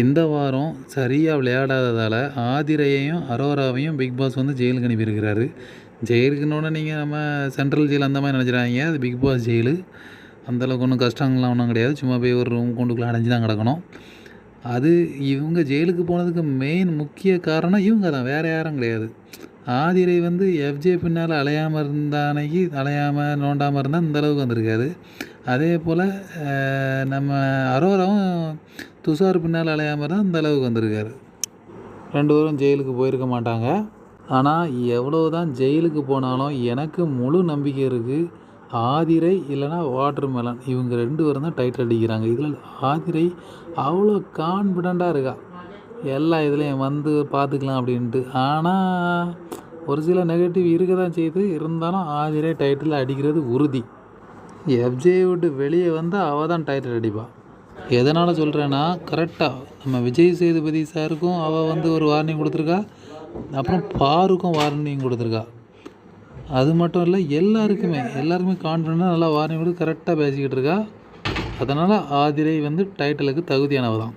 இந்த வாரம் சரியாக விளையாடாததால் ஆதிரையையும் அரோராவையும் பிக் பாஸ் வந்து ஜெயிலுக்கு அனுப்பியிருக்கிறாரு. ஜெயிலுக்குன்னோட நீங்கள் நம்ம சென்ட்ரல் ஜெயில் அந்த மாதிரி நினச்சிடாங்க அது பிக் பாஸ் ஜெயிலு அந்தளவுக்கு ஒன்றும் கஷ்டங்கள்லாம் ஒன்றும் கிடையாது. சும்மா போய் ஒரு ரூம் கொண்டுக்குள்ளே அடைஞ்சு தான் கிடக்கணும். அது இவங்க ஜெயிலுக்கு போனதுக்கு மெயின் முக்கிய காரணம் இவங்க தான். வேறு யாரும் கிடையாது. ஆதிரை வந்து எஃப்ஜே பின்னால் அலையாமல் இருந்தானைக்கு அலையாமல் நோண்டாமல் இருந்தால் இந்தளவுக்கு வந்திருக்காது அதே போல் நம்ம அரோராவும் துஷார் பின்னால் அலையாமல் தான் இந்த அளவுக்கு வந்திருக்காரு. ரெண்டு பேரும் ஜெயிலுக்கு போயிருக்க மாட்டாங்க. ஆனால் எவ்வளோ தான் ஜெயிலுக்கு போனாலும் எனக்கு முழு நம்பிக்கை இருக்குது ஆதிரை இல்லைன்னா வாட்டர் மெலன் இவங்க ரெண்டு பேரும் தான் டைட்டில் அடிக்கிறாங்க. இதில் ஆதிரை அவ்வளோ கான்ஃபிடண்ட்டாக இருக்கா? எல்லா இதுலேயும் வந்து பார்த்துக்கலாம் அப்படின்ட்டு. ஆனால் ஒரு சில நெகட்டிவ் இருக்க தான் செய்யுது. இருந்தாலும் ஆதிரை டைட்டில் அடிக்கிறது உறுதி. எஃப்ஜே விட்டு வெளியே வந்தால் அவள் தான் டைட்டில் அடிப்பாள் எதனால் சொல்கிறேன்னா கரெக்டாக நம்ம விஜய் சேதுபதி சாருக்கும் அவள் வந்து ஒரு வார்னிங் கொடுத்துருக்கா. அப்புறம் பாருக்கும் வார்னிங் கொடுத்துருக்கா. அது மட்டும் இல்லை எல்லாருக்குமே எல்லாருக்குமே கான்ஃபிடண்ட்டாக நல்லா வார்னிங் கொடுத்து கரெக்டாக பேசிக்கிட்டு இருக்கா. அதனால் ஆதிரை வந்து டைட்டிலுக்கு தகுதியானவ தான்.